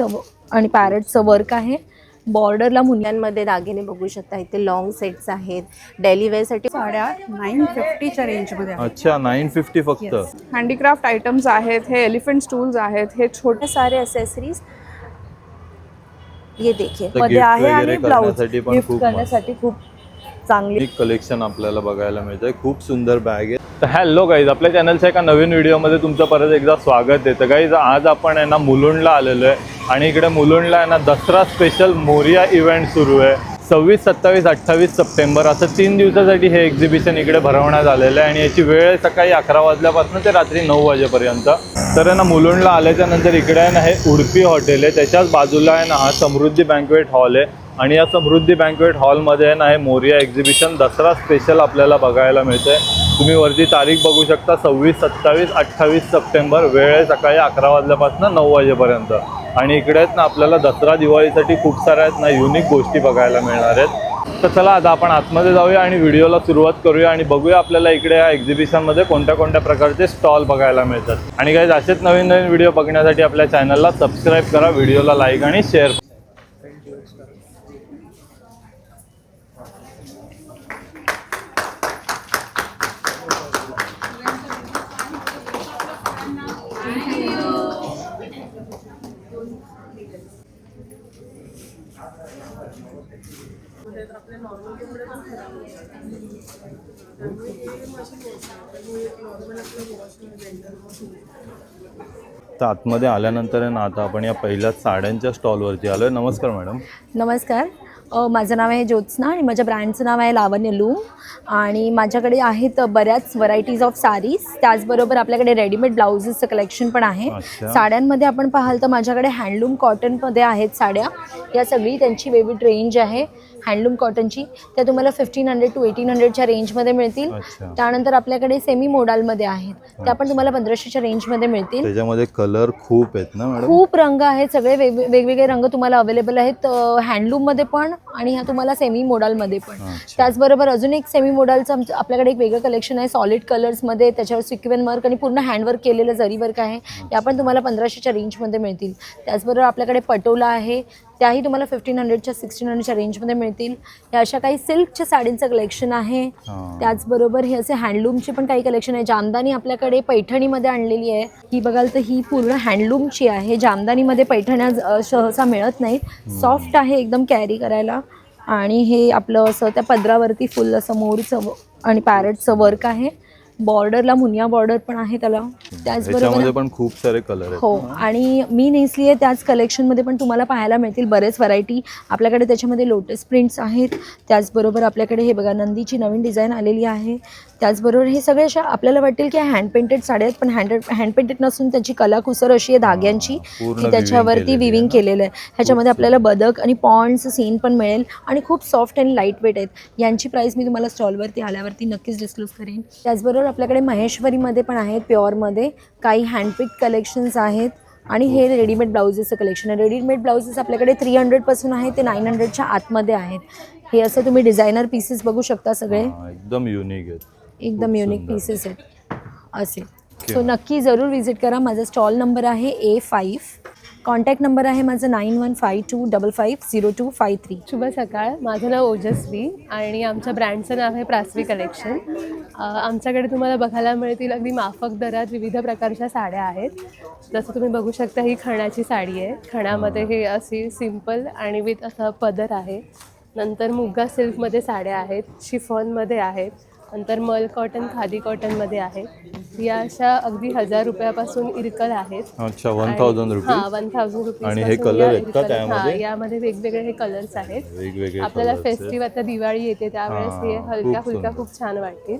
आणि पॅरेटचं वर्क आहे. बॉर्डरला मुन्यांमध्ये दागिने बघू शकता. इथे लॉंग सेट्स आहेत. डेली वेअरसाठी साड्या नाईन फिफ्टीच्या रेंजमध्ये आहेत. अच्छा नाईन फिफ्टी फक्त. हँडीक्राफ्ट आयटम्स आहेत हे एलिफंट स्टूल्स आहेत हे छोटे सारे असेसरीज ये देखिए. तर मध्ये gift आहे आणि करण्यासाठी पण गिफ्ट खूप करण्यासाठी खूप चांगली कलेक्शन आपल्याला बघायला मिळतंय. खूप सुंदर बॅग आहे. तर हॅलो गाईज आपल्या चॅनलच्या एका नवीन व्हिडिओमध्ये तुमचं परत एकदा स्वागत आहे. तर गाईज आज आपण आहे ना मुलुंडला आलेलो आहे. आणि इकडे मुलुंडला आहे ना दसरा स्पेशल मोरिया इव्हेंट सुरू आहे. सव्वीस सत्तावीस अठ्ठावीस सप्टेंबर असं तीन दिवसासाठी हे एक्झिबिशन इकडे भरवण्यात आलेलं आहे. आणि याची वेळ सकाळी अकरा वाजल्यापासून ते रात्री नऊ वाजेपर्यंत. तर आहे ना मुलुंडला आल्याच्यानंतर इकडे आहे ना हे उडपी हॉटेल आहे. त्याच्याच बाजूला आहे ना हा समृद्धी बँकवेट हॉल आहे. आणि या समृद्धी बँकवेट हॉलमध्ये आहे ना हे मोरिया एक्झिबिशन दसरा स्पेशल आपल्याला बघायला मिळतंय. तुम्ही वरती तारीख बघू शकता सव्वीस सत्तावीस अठ्ठावीस सप्टेंबर वेळ आहे सकाळी अकरा वाजल्यापासून नऊ वाजेपर्यंत. आणि इकडे आहेत ना आपल्याला दसरा दिवाळीसाठी खूप साऱ्या आहेत ना युनिक गोष्टी बघायला मिळणार आहेत. तर चला आता आपण आतमध्ये जाऊया आणि व्हिडिओला सुरुवात करूया आणि बघूया आपल्याला इकडे या एक्झिबिशनमध्ये कोणत्या कोणत्या प्रकारचे स्टॉल बघायला मिळतात. आणि काही असेच नवीन नवीन व्हिडिओ बघण्यासाठी आपल्या चॅनलला सबस्क्राईब करा व्हिडिओला लाईक आणि शेअर तर आतमध्ये आल्यानंतर आहे ना आता आपण या पहिल्या साड्यांच्या स्टॉलवरती आलोय. नमस्कार मॅडम. नमस्कार. अ, माझं नाव आहे ज्योत्स्ना आणि माझ्या ब्रँडचं नाव आहे लावण्य लूम. आणि माझ्याकडे आहेत बऱ्याच व्हरायटीज ऑफ साडीज त्याचबरोबर आपल्याकडे रेडीमेड ब्लाउजेसचं कलेक्शन पण आहे. अच्छा. साड्यांमध्ये आपण पाहाल तर माझ्याकडे हँडलूम कॉटनमध्ये आहेत साड्या. या सगळी त्यांची वेगळी रेंज आहे. हँडलूम कॉटनची त्या तुम्हाला फिफ्टीन हंड्रेड टू एटीन हंड्रेडच्या रेंजमध्ये मिळतील. त्यानंतर आपल्याकडे सेमी मोडालमध्ये आहेत. त्या पण तुम्हाला पंधराशेच्या रेंजमध्ये मिळतील. त्याच्यामध्ये कलर खूप आहेत ना मॅडम खूप रंग आहेत. सगळे वेग वेगवेगळे रंग तुम्हाला अवेलेबल आहेत. हँडलूममध्ये पण आणि ह्या तुम्हाला सेमी मोडालमध्ये पण. त्याचबरोबर अजून एक सेमी मोडालचं आमचं आपल्याकडे एक वेगळं कलेक्शन आहे. सॉलिड कलर्समध्ये त्याच्यावर सिक्वेन वर्क आणि पूर्ण हँडवर्क केलेलं जरी वर्क आहे त्या पण तुम्हाला पंधराशेच्या रेंजमध्ये मिळतील. त्याचबरोबर आपल्याकडे पटोला आहे. त्याही तुम्हाला फिफ्टीन हंड्रेडच्या सिक्स्टीन हंड्रेडच्या रेंजमध्ये मिळतील. ह्या अशा काही सिल्कच्या साडींचं कलेक्शन आहे. त्याचबरोबर हे असे हँडलूमचे पण काही कलेक्शन आहे. जामदानी आपल्याकडे पैठणीमध्ये आणलेली आहे. ही बघाल तर ही पूर्ण हँडलूमची आहे. जामदानीमध्ये पैठण्या सहसा मिळत नाहीत. सॉफ्ट आहे एकदम कॅरी करायला. आणि हे आपलं असं त्या पदरावरती फुल असं मोरचं आणि पॅरेटचं वर्क आहे. बॉर्डरला मुनिया बॉर्डर पण आहे त्याला. त्याचबरोबर पण खूप सारे कलर आहेत. हो आणि मी नेसली आहे त्याच कलेक्शनमध्ये पण तुम्हाला पाहायला मिळतील बरेच व्हरायटी आपल्याकडे त्याच्यामध्ये लोटस प्रिंट्स आहेत. त्याचबरोबर आपल्याकडे हे बघा नंदीची नवीन डिझाईन आलेली आहे. त्याचबरोबर हे सगळे अशा आपल्याला वाटेल की हँड पेंटेड साड्या आहेत पण हँड हँड पेंटेड नसून त्याची कलाकुसर अशी आहे धाग्यांची की त्याच्यावरती विविंग? केलेलं आहे ह्याच्यामध्ये आपल्याला बदक आणि पॉन्ड्स सीन पण मिळेल आणि खूप सॉफ्ट आणि लाइट वेट आहेत. यांची प्राईस मी तुम्हाला स्टॉलवरती आल्यावरती नक्कीच डिस्क्लोज करेन. त्याचबरोबर आपल्याकडे महेश्वरीमध्ये पण आहेत प्युअरमध्ये. काही हँडपिक कलेक्शन्स आहेत आणि हे रेडीमेड ब्लाउजेसचं कलेक्शन आहे. रेडीमेड ब्लाउजेस आपल्याकडे थ्री हंड्रेडपासून आहे ते नाईन हंड्रेडच्या आतमध्ये आहेत. हे असं तुम्ही डिझायनर पीसेस बघू शकता सगळे. एकदम युनिक आहेत. एकदम युनिक. पीसेस आहेत. असे. सो नक्की जरूर विजिट करा. माझा स्टॉल नंबर आहे ए फाईव्ह कॉन्टॅक्ट नंबर आहे माझं nine one five two double five zero two five three शुभ सकाळ. माझं नाव ओजस्वी आणि आमच्या ब्रँडचं नाव आहे प्रास्वी कलेक्शन. आमच्याकडे तुम्हाला बघायला मिळतील अगदी माफक दरात विविध प्रकारच्या साड्या आहेत. जसं तुम्ही बघू शकता ही खणाची साडी आहे. खणामध्ये हे. अशी सिंपल आणि विथ असा पदर आहे. नंतर मुग्गा सिल्कमध्ये साड्या आहेत शिफॉनमध्ये आहेत. नंतर मल कॉटन खादी कॉटनमध्ये आहेत या अशा अगदी हजार रुपयापासून इरकल आहेत. अच्छा वन थाउजंड हा रुपीज वन थाउजंड रुपीज आणि हे color आहेत का त्यामध्ये? यामध्ये वेगवेगळे हे कलर्स आहेत. वेगवेगळे आपल्याला colours आहेत. फेस्टिव्ह आता दिवाळी येते त्यावेळेस हे हा, हलक्या खूप फुलक्या सुंदर. खूप छान वाटतील.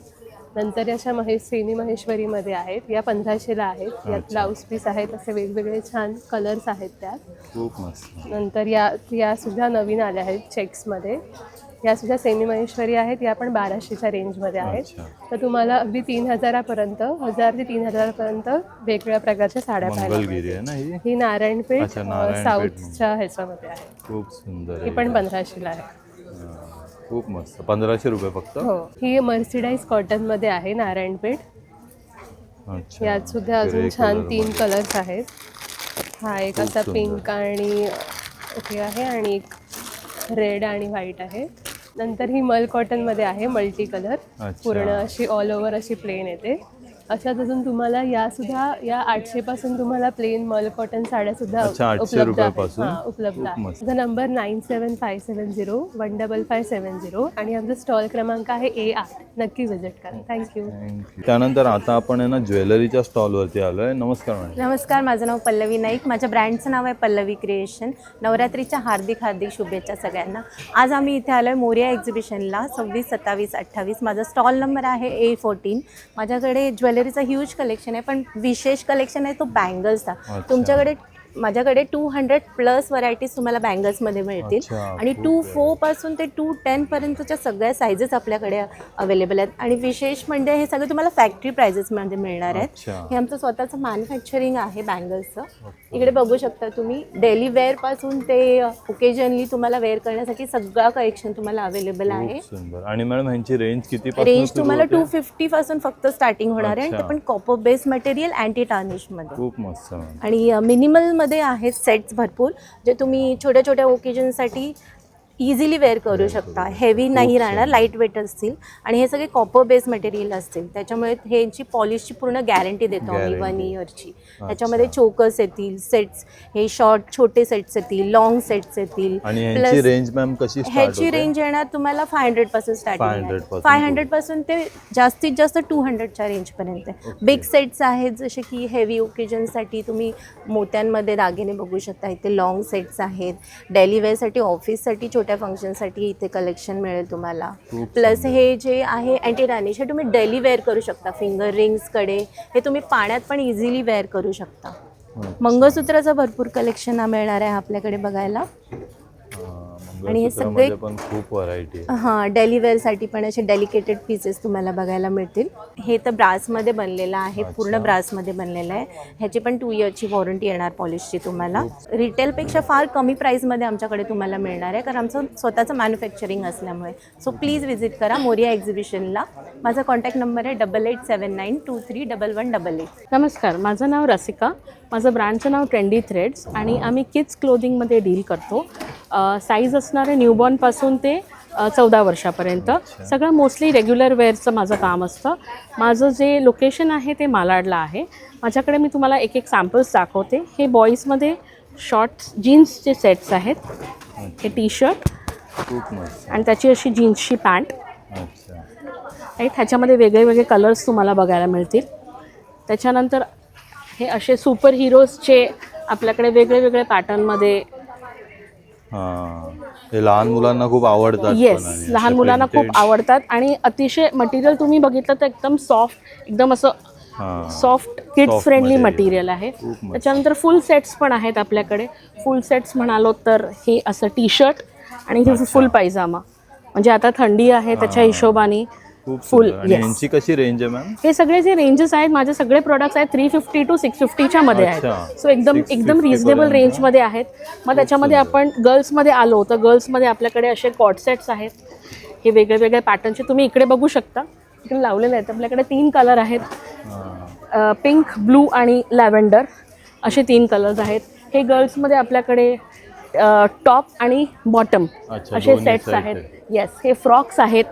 नंतर अशा महेश सेमी महेश्वरीमध्ये आहेत. या पंधराशेला आहेत. यात अच्छा. ब्लाऊज पीस आहेत. असे वेगवेगळे छान कलर्स आहेत त्यात खूप मस्त. नंतर या या सुद्धा नवीन आल्या आहेत चेक्समध्ये या सुद्धा सेमी महेश्वरी आहेत या पण बाराशेच्या रेंजमध्ये आहेत. तर तुम्हाला अगदी तीन हजारापर्यंत हजार ते तीन हजारापर्यंत वेगवेगळ्या प्रकारच्या साड्या पाहायला ना ही? नारायणपेठ साऊथच्या ह्याच्यामध्ये आहे. खूप सुंदर ही पण पंधराशेला आहे. हा, खूप मस्त. पंधराशे रुपये फक्त? हो. ही मर्सिडाईज कॉटनमध्ये आहे नारायणपेठ. यात सुद्धा अजून छान तीन मध्ये. कलर्स आहेत. हा एक असा. पिंक आणि हे आहे आणि एक रेड आणि व्हाईट आहे. नंतर ही मल कॉटनमध्ये आहे मल्टी कलर अच्छा. पूर्ण अशी ऑल ओव्हर अशी प्लेन येते अशाच अजून तुम्हाला या सुद्धा या आठशे पासून तुम्हाला प्लेन मल कॉटन साड्या सुद्धा अच्छा, 800 उपलब्ध आहेत रुपयापासून? हा, उपलब्ध खूप आहे. मस्त. माझा number nine seven five seven zero one double five seven zero आणि आमचा स्टॉल क्रमांक आहे ए आठ. नक्की विजिट करा. थँक्यू त्यानंतर आता आपण आहे ना ज्वेलरीच्या स्टॉलवरती आलोय. नमस्कार मॅडम. नमस्कार माझं नाव पल्लवी नाईक. माझ्या ब्रँडचं नाव आहे पल्लवी क्रिएशन. नवरात्रीच्या हार्दिक हार्दिक शुभेच्छा सगळ्यांना. आज आम्ही इथे आलो आहे मोरिया एक्झिबिशनला सव्वीस सत्तावीस अठ्ठावीस. माझा स्टॉल नंबर आहे ए फोर्टीन माझ्याकडे ज्वेलरीचं ह्यूज कलेक्शन आहे पण विशेष कलेक्शन आहे तो बँगल्सचा. तुमच्याकडे माझ्याकडे टू हंड्रेड प्लस व्हरायटीज तुम्हाला बँगल्समध्ये मिळतील. आणि टू. फोरपासून ते टू टेनपर्यंतच्या सगळ्या सायझेस आपल्याकडे अवेलेबल आहेत. आणि विशेष म्हणजे हे सगळे तुम्हाला फॅक्टरी प्राइजेसमध्ये मिळणार आहेत. हे आमचं स्वतःचं मॅन्युफॅक्चरिंग आहे बँगल्सचं इकडे बघू शकता तुम्ही डेली वेअरपासून ते ओकेजनली तुम्हाला वेअर करण्यासाठी सगळं कलेक्शन तुम्हाला अवेलेबल आहे. आणि मॅडम ह्यांची रेंज किती रेंज तुम्हाला टू फिफ्टी पासून फक्त स्टार्टिंग होणार आहे. आणि ते. पण कॉपर बेस मटेरियल अँटी टार्निशमध्ये खूप मस्त आणि मिनिमलमध्ये आहेत सेट्स भरपूर जे तुम्ही छोट्या छोट्या ओकेजनसाठी इझिली वेअर करू शकता. हेवी नाही राहणार लाइट वेट असतील. आणि हे सगळे कॉपर बेस मटेरियल असतील. त्याच्यामुळे ह्यांची पॉलिशची पूर्ण गॅरंटी देतो आम्ही वन. इयरची त्याच्यामध्ये चोकर्स येतील सेट्स हे शॉर्ट छोटे सेट्स येतील लॉंग सेट्स येतील. आणि ह्यांची रेंज मॅम कशी start ह्याची होते? रेंज येणार तुम्हाला फाय हंड्रेडपासून 500 स्टार्टिंग फाय हंड्रेडपासून ते जास्तीत जास्त टू हंड्रेडच्या रेंजपर्यंत बिग सेट्स आहेत जसे की हेवी ओकेजनसाठी तुम्ही मोत्यांमध्ये दागिने बघू शकता. इथे लॉंग सेट्स आहेत. डेली वेअरसाठी ऑफिससाठी छोट्या फंक्शनसाठी इथे कलेक्शन मिळेल तुम्हाला. प्लस हे जे आहे अँटी रानिश हे तुम्ही डेली वेअर करू शकता. फिंगर रिंग्सकडे हे तुम्ही पाण्यात पण इझिली वेअर करू शकता. मंगळसूत्राचं भरपूर कलेक्शन मिळणार आहे आपल्याकडे बघायला. आणि हे सगळे- पण खूप व्हरायटी आहे. हां डेली वेअरसाठी पण असे डेलिकेटेड पीसेस तुम्हाला बघायला मिळतील. हे तर ब्रासमध्ये बनलेलं आहे पूर्ण ब्रासमध्ये बनलेलं आहे. ह्याची पण टू इयरची वॉरंटी येणार पॉलिशची तुम्हाला. रिटेलपेक्षा फार कमी प्राईसमध्ये आमच्याकडे तुम्हाला मिळणार आहे कारण आमचं स्वतःचं मॅन्युफॅक्चरिंग असल्यामुळे. सो प्लीज व्हिजिट करा मोरिया एक्झिबिशनला माझा कॉन्टॅक्ट नंबर आहे double eight seven nine two three double one double eight नमस्कार माझं नाव रसिका. माझं ब्रँडचं नाव ट्रेंडी थ्रेड्स आणि आम्ही किड्स क्लोदिंगमध्ये डील करतो. साईज असणारे न्यूबॉर्नपासून ते चौदा वर्षापर्यंत. सगळं मोस्टली रेग्युलर वेअरचं माझं काम असतं. माझं जे लोकेशन आहे ते मालाडला आहे. माझ्याकडे मी तुम्हाला एक एक सॅम्पल्स दाखवते. हे बॉईजमध्ये शॉर्ट्स जीन्सचे सेट्स आहेत. हे टी शर्ट आणि त्याची अशी जीन्सची पॅन्ट राईट ह्याच्यामध्ये वेगळे वेगळे कलर्स तुम्हाला बघायला मिळतील. त्याच्यानंतर हे असे सुपर हिरोजचे आपल्याकडे वेगळे वेगळे पॅटर्नमध्ये हा लहान मुलांना खूप आवडतात येस लहान मुलांना खूप. आवडतात आणि अतिशय मटेरियल तुम्ही बघितलं तर एकदम सॉफ्ट एकदम असं. Soft kids friendly. मटेरियल आहे. त्याच्यानंतर फुल सेट्स पण आहेत आपल्याकडे फुल सेट्स म्हणालो तर हे असं टी शर्ट आणि हे फुल पायजामा म्हणजे आता थंडी आहे त्याच्या हिशोबाने खूप फुल यांची कशी रेंज आहे मॅम हे सगळे जे रेंजेस आहेत माझे सगळे प्रोडक्ट्स आहेत थ्री फिफ्टी टू सिक्स फिफ्टीच्या मध्ये. आहेत. सो एकदम 650 एकदम रिझनेबल पर्यंत. रेंजमध्ये आहेत. मग त्याच्यामध्ये आपण गर्ल्समध्ये आलो तर गर्ल्समध्ये आपल्याकडे असे कॉट सेट्स आहेत. हे वेगळे वेगळे पॅटर्नचे तुम्ही इकडे बघू शकता. इकडे लावलेले आहेत. आपल्याकडे तीन कलर आहेत. पिंक ब्लू आणि लॅव्हेंडर असे तीन कलर्स आहेत. हे गर्ल्समध्ये आपल्याकडे टॉप आणि बॉटम असे सेट्स आहेत. येस हे फ्रॉक्स आहेत.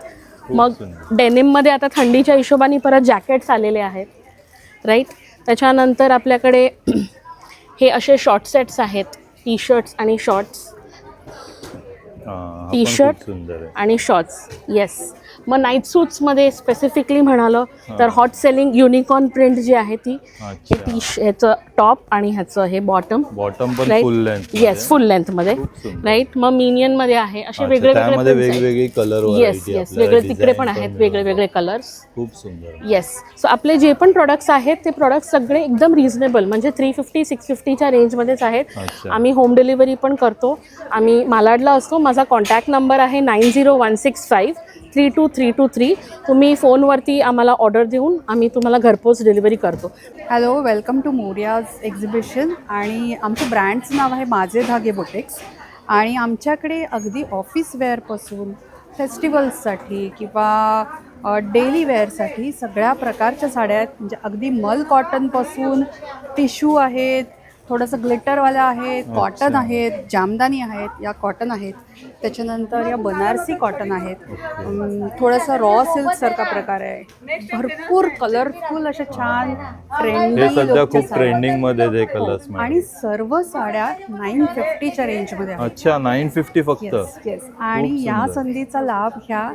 मग. डेनिममध्ये आता थंडीच्या हिशोबाने परत जॅकेट्स आलेले आहेत राईट त्याच्यानंतर आपल्याकडे हे असे शॉर्ट सेट्स आहेत टी शर्ट्स आणि शॉर्ट्स टी शर्ट आणि शॉर्ट्स येस मग नाईट सूट्समध्ये स्पेसिफिकली म्हणालं तर हॉट सेलिंग युनिकॉर्न प्रिंट जी आहे ती हे टी ह्याचं टॉप आणि ह्याचं हे bottom bottom full length yes full लेंथमध्ये. Right मग मिनियनमध्ये आहे असे वेगळे वेगळे वेगवेगळी कलर येस येस वेगळे तिकडे पण आहेत वेगळे वेगळे कलर्स खूप सुंदर. येस सो आपले जे पण प्रोडक्ट्स आहेत ते प्रोडक्ट्स सगळे एकदम रिझनेबल म्हणजे थ्री फिफ्टी सिक्स फिफ्टीच्या रेंजमध्येच आहेत. आम्ही होम डिलिव्हरी पण करतो. आम्ही मालाडला असतो. माझा कॉन्टॅक्ट नंबर आहे nine zero one six five three two three two three तुम्ही फोनवरती आम्हाला ऑर्डर देऊन आम्ही तुम्हाला घरपोच डिलिव्हरी करतो. Hello welcome to Moriya's exhibition आणि आमचं ब्रँडचं नाव आहे माझे धागे बोटेक्स आणि आमच्याकडे अगदी ऑफिस वेअरपासून फेस्टिवल्ससाठी किंवा डेली वेअरसाठी सगळ्या प्रकारच्या साड्या आहेत. म्हणजे अगदी मल कॉटनपासून टिश्यू आहेत थोडंसं ग्लिटरवाल्या आहेत कॉटन आहेत जामदानी आहेत या कॉटन आहेत. त्याच्यानंतर या बनारसी कॉटन आहेत. थोडंसं रॉ सिल्कसारखा प्रकार आहे. भरपूर कलरफुल अशा छान ट्रेंडी हे सध्या खूप ट्रेंडिंगमध्ये कलर्स आणि सर्व साड्या नाईन फिफ्टीच्या रेंजमध्ये आहेत. अच्छा नाईन फिफ्टी फक्त. आणि या संधीचा लाभ ह्या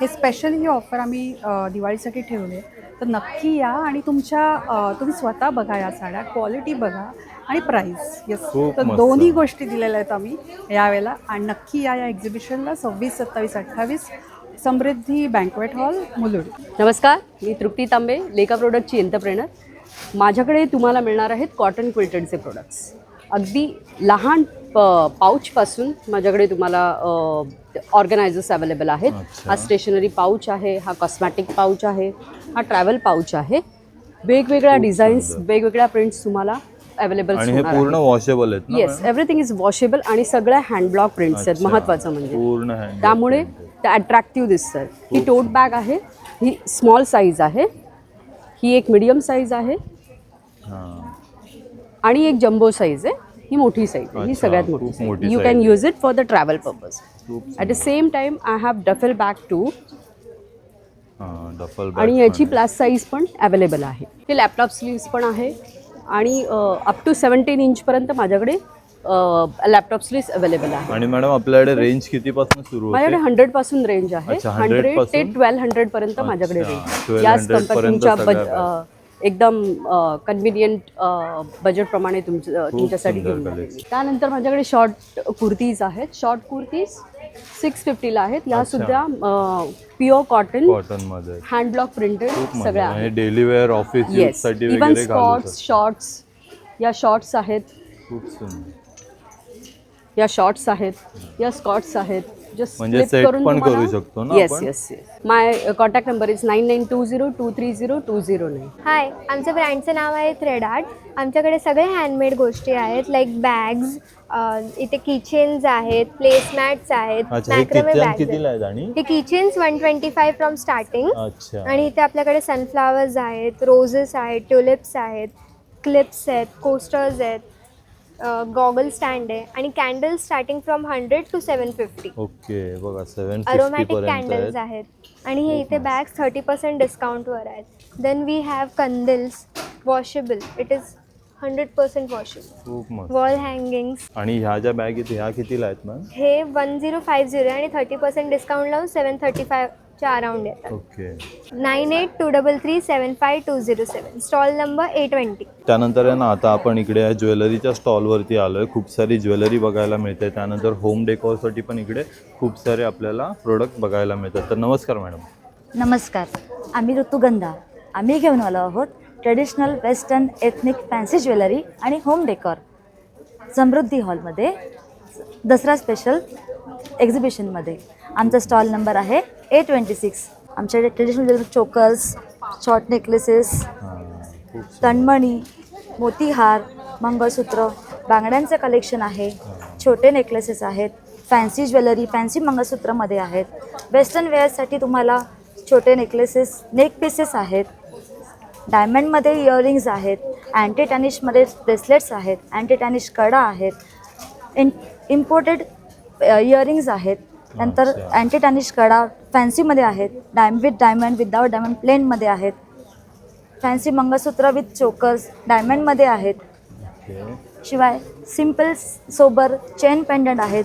हे स्पेशल ही ऑफर आम्ही दिवाळीसाठी ठेवले. तर नक्की या आणि तुमच्या तुम्ही स्वतः बघा या साड्या. क्वालिटी बघा. आणि प्राईस येस खूप तर मस्त. दोन्ही गोष्टी दिलेल्या आहेत आम्ही यावेळेला. आणि नक्की या या एक्झिबिशनला सव्वीस सत्तावीस अठ्ठावीस समृद्धी बँकवेट हॉल मुलुड. नमस्कार मी तृप्ती तांबे लेका प्रोडक्टची एंटरप्रेनर माझ्याकडे तुम्हाला मिळणार आहेत कॉटन क्विल्टेडचे प्रोडक्ट्स अगदी लहान प पाऊचपासून माझ्याकडे तुम्हाला ऑर्गनायझर्स अवेलेबल आहेत. हा स्टेशनरी पाऊच आहे हा कॉस्मॅटिक पाऊच आहे हा ट्रॅव्हल पाऊच आहे. वेगवेगळ्या डिझाईन्स वेगवेगळ्या प्रिंट्स तुम्हाला अवेलेबल आणि हे पूर्ण वॉशेबल आहेत येस एव्हरीथिंग इज वॉशेबल आणि सगळ्या हँडब्लॉक प्रिंट्स आहेत अच्छा. महत्त्वाचं म्हणजे. त्यामुळे ते अट्रॅक्टिव्ह दिसतात. ही टोट बॅग आहे ही स्मॉल साईज आहे ही एक मिडियम साईज आहे हां. आणि एक जम्बो साईज आहे ही मोठी साईज आहे ही सगळ्यात मोठी you can. Use it for the travel purpose at the same time I have duffel bag too हां, आणि याची. प्लस साईज पण अवेलेबल आहे. ते लॅपटॉप स्लीव्स पण आहे. आणि अप टू सेवन्टीन इंचपर्यंत माझ्याकडे लॅपटॉप स्लीव्स अवेलेबल आहे. आणि मॅडम आपल्याकडे रेंज कितीपासून सुरू माझ्याकडे हंड्रेडपासून रेंज आहे. अच्छा, 100 हंड्रेड ते? ट्वेल्व हंड्रेड पर्यंत माझ्याकडे रेंज 1200 याच अ, एकदम कन्व्हिनियंट बजेटप्रमाणे तुमच्या तुमच्यासाठी घेऊन. त्यानंतर माझ्याकडे शॉर्ट कुर्तीज आहेत. शॉर्ट कुर्तीज सिक्स फिफ्टीला आहेत. या. सुद्धा प्युअर कॉटन कॉटनमध्ये हँडब्लॉक प्रिंटेड सगळ्या आणि daily wear office use yes साठी इवन वगैरे घालू स्कॉट्स शकतो. शॉर्ट्स या शॉर्ट्स आहेत. खूप सुंदर. या शॉर्ट्स आहेत या स्कॉट्स आहेत. जस्ट म्हणजे set पण करू शकतो ना येस आपण? Yes yes my contact number is nine nine two zero two three zero two zero nine hi आमच्या ब्रँडचं नाव आहे थ्रेड आर्ट आमच्याकडे सगळे हँडमेड गोष्टी आहेत लाईक बॅग्स इथे किचेन्स आहेत प्लेसमॅट्स आहेत अच्छा हे मॅक्रमे किती बॅग्स कितीला आहेत. आणि हे keychains one twenty five from starting अच्छा. आणि इथे आपल्याकडे सनफ्लावर्स आहेत रोजेस आहेत ट्युलिप्स आहेत क्लिप्स आहेत कोस्टर्स आहेत गॉगल स्टँड आहे. आणि candle starting from hundred to seven fifty okay बघा फिफ्टी अरोमॅटिक पर्यंत कॅन्डल्स आहेत आहेत. आणि हे इथे बॅग्स थर्टी पर्सेंट डिस्काउंटवर आहेत. Then we have कंदिल्स washable it is hundred percent washable खूप मस्त. वॉल हँगिंग्स आणि ह्या ज्या बॅग आहेत ह्या कितीला आहेत मॅम? हे वन झिरो फाईव्ह झिरो आणि थर्टी पर्सेंट डिस्काउंट लावून सेवन थर्टी फायच्या अराउंड येतात. Okay. Nine eight two double three seven five two zero seven stall number A twenty त्यानंतर आहे ना आता आपण इकडे या ज्वेलरीच्या स्टॉलवरती आलो आहे खूप सारी ज्वेलरी बघायला मिळते. त्यानंतर होम डेकोरसाठी पण इकडे खूप सारे आपल्याला प्रोडक्ट बघायला मिळतात. तर नमस्कार मॅडम. नमस्कार. आम्ही ऋतुगंधा. आम्ही घेऊन आलो आहोत traditional western ethnic fancy jewellery आणि होम डेकॉर. समृद्धी हॉलमध्ये दसरा स्पेशल एक्झिबिशनमध्ये आमचा स्टॉल नंबर आहे ए ट्वेंटी सिक्स आमच्याकडे traditional jewellery chokers short necklaces. तणमणी मोतीहार मंगळसूत्र बांगड्यांचं कलेक्शन आहे. छोटे नेकलेसेस आहेत. फॅन्सी ज्वेलरी फॅन्सी मंगळसूत्रमध्ये आहेत. वेस्टर्न वेअरसाठी तुम्हाला छोटे नेकलेसेस नेक पीसेस आहेत. डायमंडमध्ये इयरिंग्ज आहेत अँटी टॅनिशमध्ये ब्रेसलेट्स आहेत अँटी टॅनिश कडा आहेत इन इम्पोर्टेड इयरिंग्ज आहेत. नंतर. अँटी टॅनिश कडा फॅन्सीमध्ये आहेत डायम विथ डायमंड विदाउट डायमंड प्लेनमध्ये आहेत. फॅन्सी मंगळसूत्र विथ चोकर्स डायमंडमध्ये आहेत. शिवाय सिंपल सोबर चेन पेंडंट आहेत.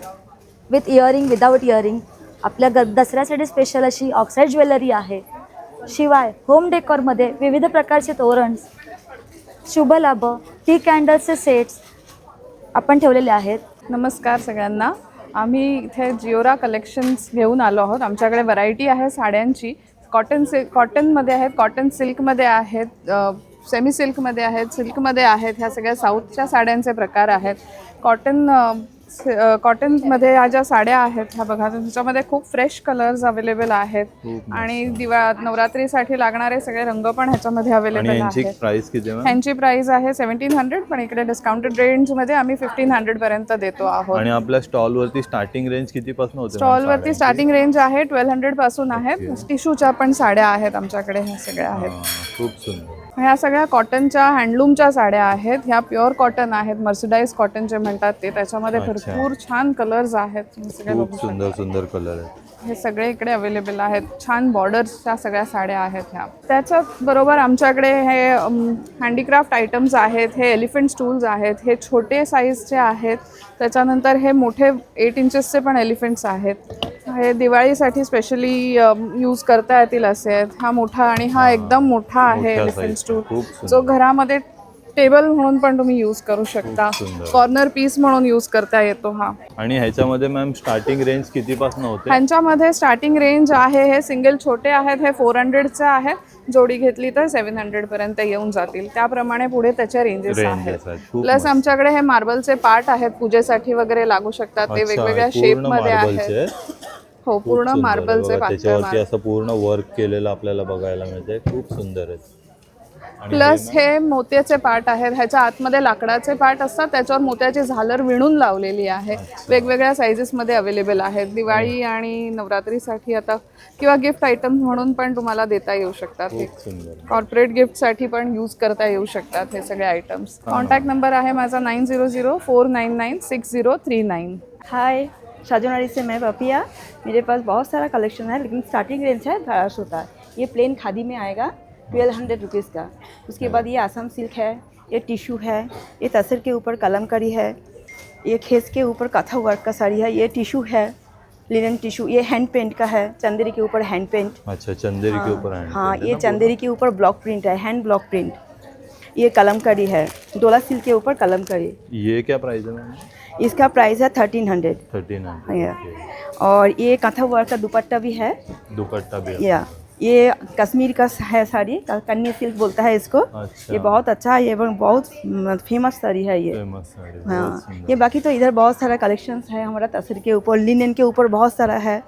विथ इयरिंग विदाउट इयरिंग आपल्या ग दसऱ्यासाठी स्पेशल अशी ऑक्साईड ज्वेलरी आहे. शिवाय होम डेकॉरमध्ये विविध प्रकारचे तोरणस शुभलाभ टी कॅन्डल्सचे सेट्स आपण ठेवलेले आहेत. नमस्कार सगळ्यांना. आम्ही इथे जिओरा कलेक्शन्स घेऊन आलो आहोत. आमच्याकडे व्हरायटी आहे साड्यांची. कॉटन सिल्क कॉटनमध्ये आहेत कॉटन सिल्कमध्ये आहेत सेमी सिल्कमध्ये आहेत सिल्कमध्ये आहेत. ह्या सगळ्या साऊथच्या साड्यांचे प्रकार आहेत. कॉटन कॉटनमध्ये ह्या ज्या साड्या आहेत ह्या बघा त्याच्यामध्ये खूप फ्रेश कलर्स अवेलेबल आहेत. आणि दिवा नवरात्रीसाठी लागणारे सगळे रंग पण ह्याच्यामध्ये अवेलेबल आहेत. ह्यांची प्राइस आहे सेव्हन्टीन हंड्रेड पण इकडे डिस्काउंटेड रेंजमध्ये आम्ही फिफ्टीन हंड्रेड पर्यंत देतो आहोत. आणि आपल्या स्टॉलवरती स्टार्टिंग रेंज कितीपासून होते स्टॉलवरती साड्यांची? स्टार्टिंग रेंज आहे ट्वेल्व हंड्रेडपासून आहेत. टिशूच्या पण साड्या आहेत आमच्याकडे ह्या सगळ्या आहेत. खूप सुंदर. ह्या सगळ्या कॉटनच्या हँडलूमच्या साड्या आहेत ह्या प्युअर कॉटन आहेत मर्सिडाईज कॉटन जे म्हणतात ते त्याच्यामध्ये. भरपूर छान कलर्स आहेत सुंदर. सुंदर कलर आहेत हे सगळे इकडे अवेलेबल आहेत. छान बॉर्डर्सच्या सगळ्या साड्या आहेत ह्या. त्याच्याच बरोबर आमच्याकडे हे हँडीक्राफ्ट आयटम्स आहेत हे एलिफंट स्टूल्स आहेत हे छोटे साईजचे आहेत. त्याच्यानंतर हे मोठे एट इंचेसचे पण एलिफंट्स आहेत. हे दिवाळीसाठी स्पेशली यूज करता येतील असे आहेत. हा मोठा आणि हा एकदम मोठा आहे एलिफंट. स्टूल. जो घरामध्ये टेबल म्हणून पण तुम्ही यूज करू शकता. कॉर्नर पीस म्हणून यूज करता येतो हा. आणि ह्याच्यामध्ये मॅम स्टार्टिंग रेंज कितीपासून होते? ह्यांच्यामध्ये स्टार्टिंग रेंज आहे हे सिंगल छोटे आहेत हे फोर हंड्रेडचे आहेत. जोडी घेतली तर सेव्हन हंड्रेड पर्यंत येऊन जातील. त्याप्रमाणे पुढे त्याच्या रेंजेस आहेत. प्लस. आमच्याकडे हे मार्बलचे पार्ट आहेत. पूजेसाठी वगैरे लागू शकतात. ते वेगवेगळ्या शेपमध्ये आहेत. हो पूर्ण आहे मार्बलचे त्याच्यावरती असं पूर्ण वर्क केलेलं आपल्याला बघायला मिळतंय. खूप सुंदर आणि प्लस हे हे मोत्याचे पार्ट आहेत ह्याच्या आतमध्ये लाकडाचे पार्ट असतात त्याच्यावर मोत्याची झालर विणून लावलेली आहे. वेगवेगळ्या साईजेसमध्ये अवेलेबल आहेत. दिवाळी आणि नवरात्रीसाठी आता किंवा गिफ्ट आयटम म्हणून पण तुम्हाला देता येऊ शकतात. हे कॉर्पोरेट गिफ्टसाठी पण यूज करता येऊ शकतात हे सगळे आयटम्स कॉन्टॅक्ट नंबर आहे माझा nine zero zero four nine nine six zero three nine hi Shajonari से मैं पपिया मेरे पास बहुत सारा कलेक्शन है लेकिन स्टार्टिंग रेंज है बारह सौ का. ये प्लेन खादी में आएगा. ट्वेल्व हंड्रेड रुपीज़ का। उसके बाद ये आसम सिल्क है ये टिश्यू है ये तसर के ऊपर कलमकारी है ये खेस के ऊपर कथा वर्क का साड़ी है ये टिश्यू है लिनन टिश्यू ये हैंड पेंट का है चंदेरी के ऊपर हैंड पेंट। अच्छा चंदेरी के ऊपर हाँ ये चंदेरी के ऊपर ब्लॉक प्रिंट है हैंड ब्लॉक प्रिंट। ये कलमकारी है डोला सिल्क के ऊपर कलमकारी? ये क्या प्राइस है मैम? इसका प्राइस है थर्टीन हंड्रेड। थर्टीन हंड्रेड और ये कथा वर्क का दुपट्टा भी है। दुपट्टा भी या ये कश्मीर का है साड़ी कन्या सिल्क बोलता है इसको। अच्छा। ये बहुत अच्छा है ये ब- बहुत फ़ेमस साड़ी है ये। साड़ी हाँ। ये बाकी तो इधर बहुत सारा कलेक्शंस है हमारा तसर के ऊपर लिनन के ऊपर बहुत सारा है।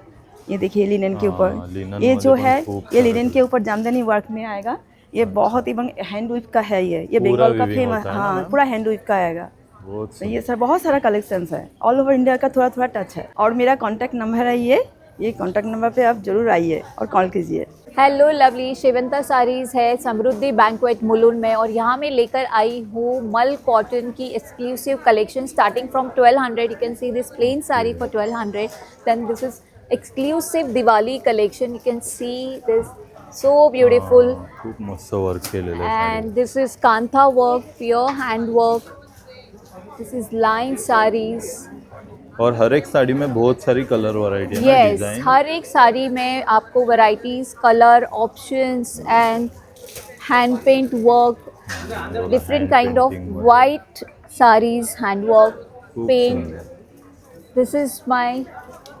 ये देखिए लिनन के हाँ, ऊपर। ये जो है ये लिनन के ऊपर जामदनी वर्क में आएगा। ये बहुत एवं हैंड विप का है ये। ये बंगाल का फ़ेमस है पूरा हैंड विप का आएगा। तो ये सर बहुत सारा कलेक्शंस है। ऑल ओवर इंडिया का थोड़ा थोड़ा टच है। और मेरा कॉन्टैक्ट नंबर है ये। ये कॉन्टैक्ट नंबर पे आप ज़रूर आइए और कॉल कीजिए। हेलो लवली शिवंता साड़ीज़ है समृद्धि बैंकवेट मुलुन में और यहाँ मैं लेकर आई हूँ मल कॉटन की exclusive collection starting from 1200 you can see this plain sari for 1200 then this is Diwali collection you can see this so beautiful हा, खूप मस्त वर्क केलेलं this is kantha work pure hand work this is line sarees और हर एक साड़ी में बहुत सारी कलर वैरायटी है yes डिजाइन हर एक साड़ी में आपको hand paint work different kind of painting work. white sarees hand work खूप paint सुंदर. this is my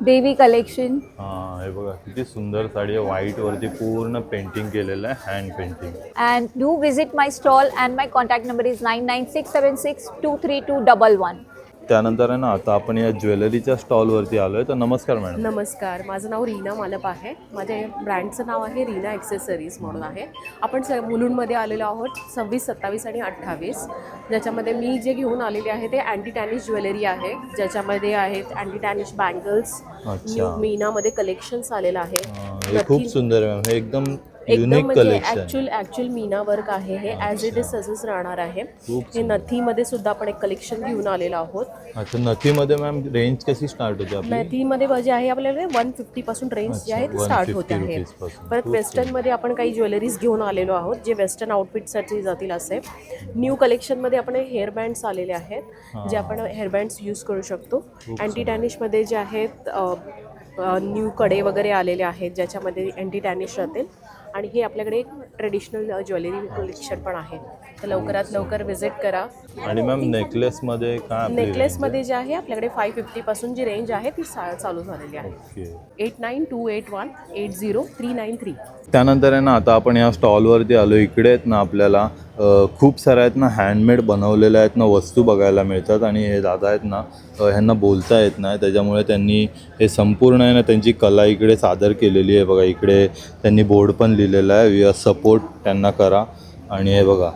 devi collection हा हे बघा किती सुंदर साडी आहे व्हाईट वरती पूर्ण पेंटिंग केलेलं आहे hand painting and do visit my stall and my contact number is 99676232111 त्यानंतर आहे ना आता आपण या ज्वेलरीच्या स्टॉलवरती आलोय. तर नमस्कार मॅडम. नमस्कार. माझं नाव रीना मालप आहे. माझ्या ब्रँडचं नाव आहे रीना ॲक्सेसरीज म्हणून आहे. आपण स मुलुंडमध्ये आलेलो आहोत सव्वीस सत्तावीस आणि अठ्ठावीस. ज्याच्यामध्ये मी जे घेऊन आलेले आहे ते अँटी टॅनिश ज्वेलरी आहे. ज्याच्यामध्ये आहेत अँटी टॅनिश बँगल्स मीनामध्ये कलेक्शन्स आलेलं आहे. खूप सुंदर आहे मॅम. हे एकदम एकदम म्हणजे ऍक्च्युअल ऍक्च्युअल मीना वर्क आहे हे ॲज इट इज तसंच राहणार आहे. हे नथीमध्ये सुद्धा आपण एक कलेक्शन घेऊन आलेलो आहोत. अच्छा नथीमध्ये मॅम रेंज कशी स्टार्ट होते आपली? नथीमध्ये जे आहे आपल्याकडे वन फिफ्टी पासून रेंज जे आहे ती अच्छा, स्टार्ट होते 150 आहे. रुपीजपासून. परत खूप वेस्टर्नमध्ये आपण काही ज्वेलरीज घेऊन आलेलो आहोत जे वेस्टर्न आउटफिटसाठी जातील असे. न्यू कलेक्शनमध्ये आपण हेअर बँड्स आलेले आहेत जे आपण हेअर बँड्स यूज करू शकतो. अँटी टॅनिशमध्ये जे आहेत न्यू कडे वगैरे आलेले आहेत ज्याच्यामध्ये अँटी टॅनिश राहतील. आणि हे आपल्याकडे एक ट्रेडिशनल ज्वेलरी कलेक्शन पण आहे. तर लवकरात लवकर व्हिजिट करा. आणि मॅम नेकलेसमध्ये काय आहे? नेकलेसमध्ये जे आहे आपल्याकडे फाय फिफ्टीपासून जी रेंज आहे ती सा चालू झालेली आहे. Eight nine two eight one eight zero three nine three त्यानंतर आहे ना आता आपण या स्टॉलवरती आलो. इकडे आहेत ना आपल्याला अ, खूप साऱ्या आहेत ना हँडमेड बनवलेल्या आहेत ना वस्तू बघायला मिळतात. आणि हे दादा आहेत ना अ, ह्यांना बोलता येत नाही. त्याच्यामुळे त्यांनी हे संपूर्ण आहे ना त्यांची कला इकडे सादर केलेली आहे. बघा इकडे त्यांनी बोर्ड पण लिहिलेला आहे. वी आर सपोर्ट त्यांना करा. आणि हे बघा.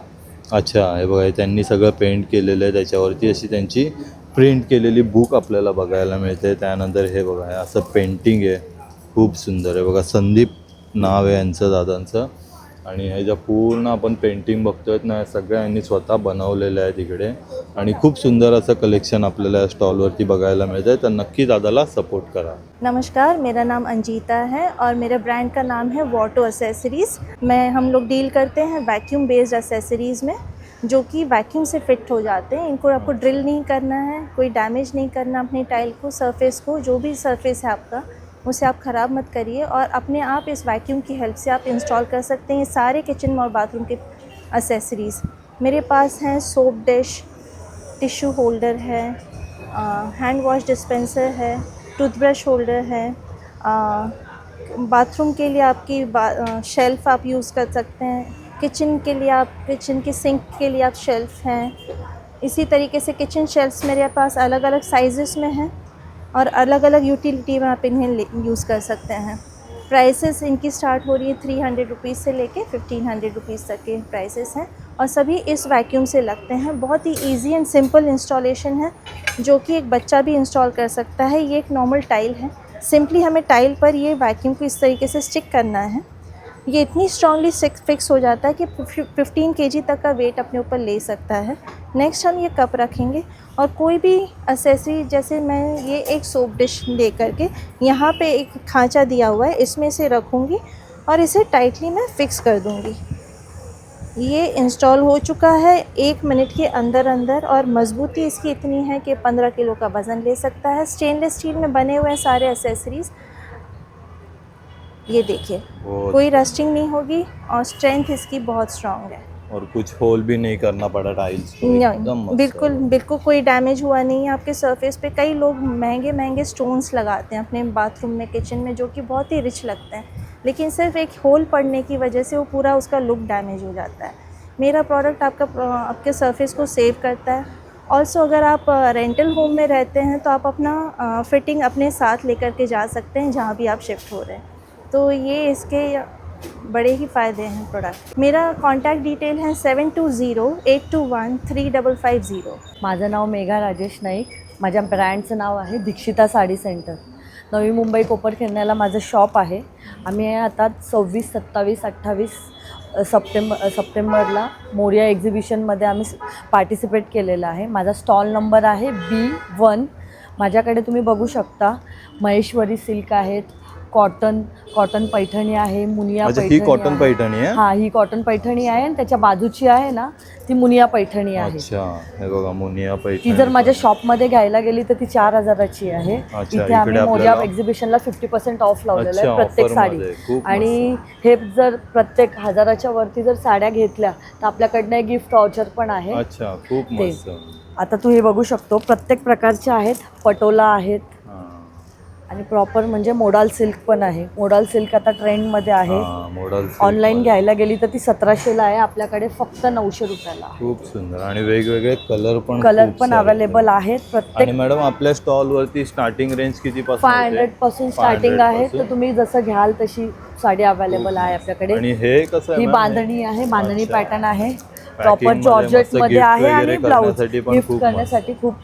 अच्छा हे बघा हे त्यांनी सगळं पेंट केलेलं आहे. त्याच्यावरती अशी त्यांची प्रिंट केलेली बुक आपल्याला बघायला मिळते. त्यानंतर हे बघा असं पेंटिंग आहे. खूप सुंदर आहे. बघा संदीप नाव आहे यांचं दादांचं. आणि ह्या ज्या पूर्ण आपण पेंटिंग बघतोय ना सगळ्या यांनी स्वतः बनवलेल्या आहेत इकडे आणि खूप सुंदर असं कलेक्शन आपल्याला या स्टॉलवरती बघायला मिळत आहे तर नक्की दादाला सपोर्ट करा. नमस्कार मेरा नाम अंजीता है और मेरे ब्रांड का नाम है वॉटो असेसरीज मैं हम लोग डील करते हैं वैक्यूम बेस्ड असेसरीज में जो कि वैक्यूम से फिट हो जाते हैं। इनको आपको ड्रिल नहीं करना है कोई डैमेज नहीं करना अपनी टाइल को सरफेस को जो भी सरफेस है आपका। उसे आप ख़राब मत करिए और अपने आप इस वैक्यूम की हेल्प से आप इंस्टॉल कर सकते हैं सारे किचन और बाथरूम के एसेसरीज़ मेरे पास हैं सोप डिश टिश्यू होल्डर है हैंड वॉश डिस्पेंसर है टूथब्रश होल्डर है बाथरूम के लिए आपकी शेल्फ़ आप यूज़ कर सकते हैं किचन के लिए आप किचन के सिंक के लिए आप शेल्फ़ हैं। इसी तरीके से किचन शेल्फ्स मेरे पास अलग अलग साइज़ में हैं। और अलग अलग यूटिलिटी में आप इन्हें यूज़ कर सकते हैं। प्राइसेस इनकी स्टार्ट हो रही है थ्री हंड्रेड रुपीज़ से लेके फिफ्टीन हंड्रेड रुपीज़ तक के प्राइसेस हैं और सभी इस वैक्यूम से लगते हैं। बहुत ही इजी एंड सिंपल इंस्टॉलेशन है, जो कि एक बच्चा भी इंस्टॉल कर सकता है। ये एक नॉर्मल टाइल है। सिंपली हमें टाइल पर ये वैक्यूम को इस तरीके से स्टिक करना है। ये इतनी स्ट्रांगली फिक्स हो जाता है कि फिफ्टीन के तक का वेट अपने ऊपर ले सकता है। नेक्स्ट हम ये कप रखेंगे और कोई भी असेसरी जैसे मैं ये एक सोप डिश ले करके यहाँ पे एक खांचा दिया हुआ है, इसमें से रखूँगी और इसे टाइटली मैं फिक्स कर दूँगी। ये इंस्टॉल हो चुका है, एक मिनट के अंदर अंदर और मज़बूती इसकी इतनी है कि 15 किलो का वज़न ले सकता है। स्टेनलेस स्टील में बने हुए हैं सारे एसेसरीज़ ये देखिए कोई रस्टिंग नहीं होगी और स्ट्रेंथ इसकी बहुत स्ट्रांग है। और कुछ होल भी नहीं करना पड़ा टाइल्स को बिल्कुल बिल्कुल कोई डैमेज हुआ नहीं है आपके सरफेस पे। कई लोग महँगे महँगे स्टोन्स लगाते हैं अपने बाथरूम में किचन में जो कि बहुत ही रिच लगते हैं। लेकिन सिर्फ़ एक होल पड़ने की वजह से वो पूरा उसका लुक डैमेज हो जाता है। मेरा प्रोडक्ट आपका आपके सरफेस को सेव करता है। ऑल्सो अगर आप रेंटल होम में रहते हैं तो आप अपना फिटिंग अपने साथ लेकर के जा सकते हैं जहाँ भी आप शिफ्ट हो रहे हैं। तो ये इसके बड़े ही फ़ायदे हैं प्रोडक्ट मेरा कॉन्टैक्ट डिटेल है सेवन to zero eight to one three double five zero माझं नाव मेघा राजेश नाईक. माझ्या ब्रँडचं नाव आहे दीक्षिता साडी सेंटर नवी मुंबई कोपरखेरण्याला माझं शॉप आहे. आम्ही आता सव्वीस सत्तावीस अठ्ठावीस सप्टेंबर सप्टेंबरला मोरिया एक्झिबिशनमध्ये आम्ही पार्टिसिपेट केलेलं आहे. माझा स्टॉल नंबर आहे बी वन माझ्याकडे तुम्ही बघू शकता. महेश्वरी सिल्क आहेत. कॉटन कॉटन पैठणी आहे मुनिया अच्छा ही पैठणी कॉटन आहे. पैठणी आहे हा ही कॉटन पैठणी आहे आणि त्याच्या बाजूची आहे ना ती मुनिया पैठणी आहे अच्छा हे बघा मुनिया ती पैठणी जर माझ्या शॉपमध्ये घ्यायला गेली तर ती चार हजाराची आहे अच्छा, इथे आम्ही आपल्याला- एक्झिबिशनला फिफ्टी पर्सेंट ऑफ लावलेलं अच्छा, आहे प्रत्येक offer साडी मध्ये. खूप आणि हे जर प्रत्येक हजाराच्या वरती जर साड्या घेतल्या तर आपल्याकडनं एक गिफ्ट वाउचर पण आहे अच्छा खूप ते. मस्त आता तू हे बघू शकतो प्रत्येक प्रकारच्या आहेत पटोला आहेत. आणि प्रॉपर म्हणजे मोडाल सिल्क पण आहे. मोडाल सिल्क आता ट्रेंडमध्ये आहे. हा, ऑनलाईन. घ्यायला गेली तर ती सतराशेला आहे. आपल्याकडे फक्त नऊशे रुपयाला खूप सुंदर आणि वेगवेगळे कलर पण कलर पण अवेलेबल आहेत. प्रत्येक मॅडम आपल्या स्टॉल वरती स्टार्टिंग रेंज किती फाय? हंड्रेडपासून 500 स्टार्टिंग आहे? तर तुम्ही जसं घ्याल तशी साडी अवेलेबल आहे आपल्याकडे. आणि हे कसं ही? बांधणी आहे. बांधणी. पॅटर्न आहे. प्रॉपर जॉर्जेटमध्ये आहे आणि पण गिफ्ट करण्यासाठी खूप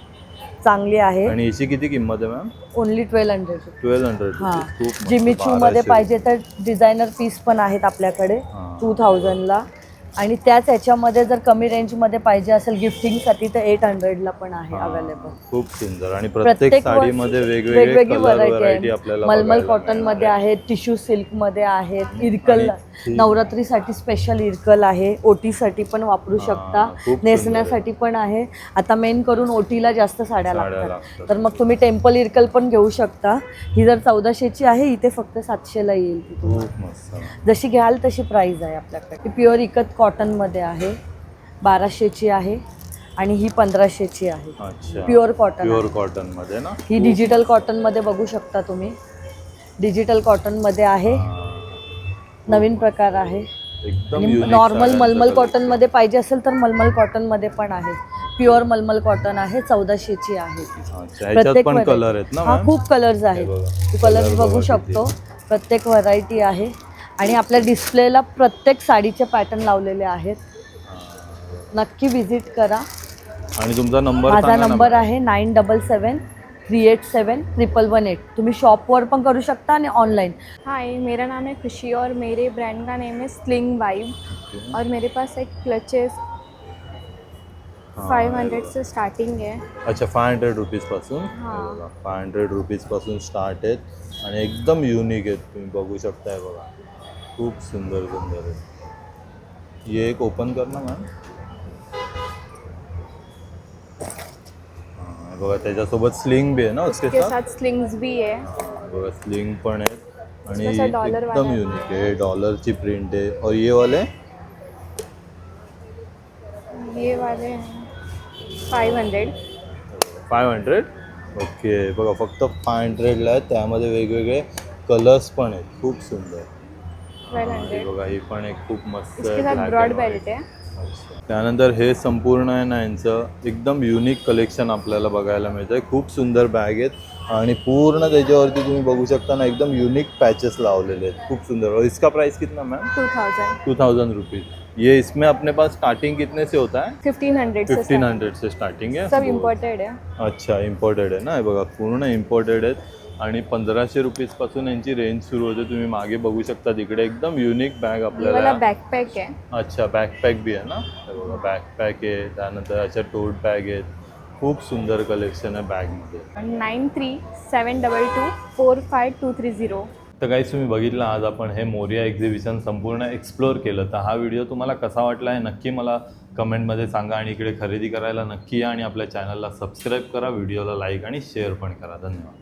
चांगली आहे आणि हिची किती किंमत आहे ma'am only twelve hundred twelve hundred हा. जिमी चू मध्ये 1200. पाहिजे तर डिझायनर पीस पण आहेत आपल्याकडे. टू थाउजंडला आणि त्याच याच्यामध्ये जर कमी रेंजमध्ये पाहिजे असेल गिफ्टिंगसाठी तर एट हंड्रेडला पण आहे. अवेलेबल खूप सुंदर. आणि प्रत्येक साडीमध्ये वेगवेगळे व्हरायटी आहे. आपल्याला मलमल बघायला कॉटन मिळणार मध्ये आहे. आहे टिश्यू सिल्कमध्ये आहेत इरकल नवरात्रीसाठी स्पेशल इरकल आहे. ओटीसाठी पण वापरू शकता. नेसण्यासाठी पण आहे. आता मेन करून ओटीला जास्त साड्या लागतात. तर मग तुम्ही टेम्पल इरकल पण घेऊ शकता. ही जर चौदाशेची आहे इथे फक्त सातशेला येईल जशी घ्याल तशी प्राईज आहे आपल्याकडे. प्युअर इकत कॉटनमध्ये आहे. बाराशेची आहे आणि ही पंधराशेची आहे. अच्छा. प्युअर कॉटन प्युअर कॉटनमध्ये ना? ही डिजिटल कॉटनमध्ये बघू शकता तुम्ही. डिजिटल कॉटनमध्ये आहे. नवीन प्रकार आहे. एकदम नॉर्मल मलमल. कॉटनमध्ये पाहिजे असेल तर मलमल कॉटनमध्ये पण आहे. प्युअर मलमल कॉटन आहे चौदाशेची आहे. variety. कलर आहेत ना हा खूप कलर्स आहेत. तू कलर्स बघू शकतो किती. प्रत्येक व्हरायटी आहे. आणि आपल्या डिस्प्लेला प्रत्येक साडीचे पॅटर्न लावलेले आहेत. नक्की विजिट करा. आणि तुमचा नंबर माझा नंबर आहे nine double seven three eight seven triple one eight. तुम्ही शॉपवर पण करू शकता आणि ऑनलाईन. हाय मेरा नाम है खुशी और मेरे ब्रांड का नेम है स्लिंग वाइब और मेरे पास एक क्लचेस फाइव हंड्रेड से स्टार्टिंग है. अच्छा फाय हंड्रेड रुपीजपासून हां. फाय हंड्रेड रुपीजपासून स्टार्ट आहेत आणि एकदम युनिक आहेत तुम्ही बघू शकताय बघा. खूप सुंदर सुंदर आहेत ये एक ओपन कर ना मॅम. बघा त्याच्यासोबत स्लिंग बी आहे ना उसके उसके साथ? स्लिंग्स भी है बघा स्लिंग पण आहेत आणि उसके साथ dollar एकदम युनिक आहे. डॉलरची प्रिंट आहे. और ये वाले? ये वाले हैं. Five hundred five hundred okay बघा फक्त फाय हंड्रेडला आहे. त्यामध्ये वेगवेगळे कलर्स पण आहेत. खूप सुंदर. ट्वेल्व हे हंड्रेड बघा ही पण एक खूप मस्त आहे, ब्रॉड. बेल्ट है त्यानंतर हे संपूर्ण आहे ना यांचं एकदम युनिक कलेक्शन आपल्याला बघायला मिळतं आहे खूप सुंदर बॅग आहेत. आणि पूर्ण त्याच्यावरती तुम्ही बघू शकता ना एकदम युनिक पॅचेस लावलेले आहेत. खूप सुंदर. इसका प्राइस कितना ma'am two thousand two thousand rupees ये इसमें अपने पास स्टार्टिंग कितने से होता है? फिफ्टीन हंड्रेड से फिफ्टीन हंड्रेड से स्टार्टिंग आहे सब इम्पोर्टेड है. अच्छा इम्पोर्टेड आहे ना? हे बघा पूर्ण इम्पोर्टेड आहेत. आणि पंधराशे रुपीजपासून यांची रेंज सुरू होते. तुम्ही मागे बघू शकता तिकडे एकदम युनिक बॅग आपल्याला. बैकपैक है अच्छा बॅकपॅक बी आहे ना? बघा बॅकपॅक आहे. त्यानंतर अशा टोट बॅग आहेत. खूप सुंदर कलेक्शन आहे बॅगमध्ये nine three seven double two four five two three zero तर काहीच तुम्ही बघितलं आज आपण हे मोरिया एक्झिबिशन संपूर्ण एक्सप्लोअर केलं. तर हा व्हिडिओ तुम्हाला कसा वाटला आहे नक्की मला कमेंटमध्ये सांगा. आणि इकडे खरेदी करायला नक्की या आणि आपल्या चॅनलला सबस्क्राईब करा व्हिडिओला लाईक आणि शेअर पण करा. धन्यवाद.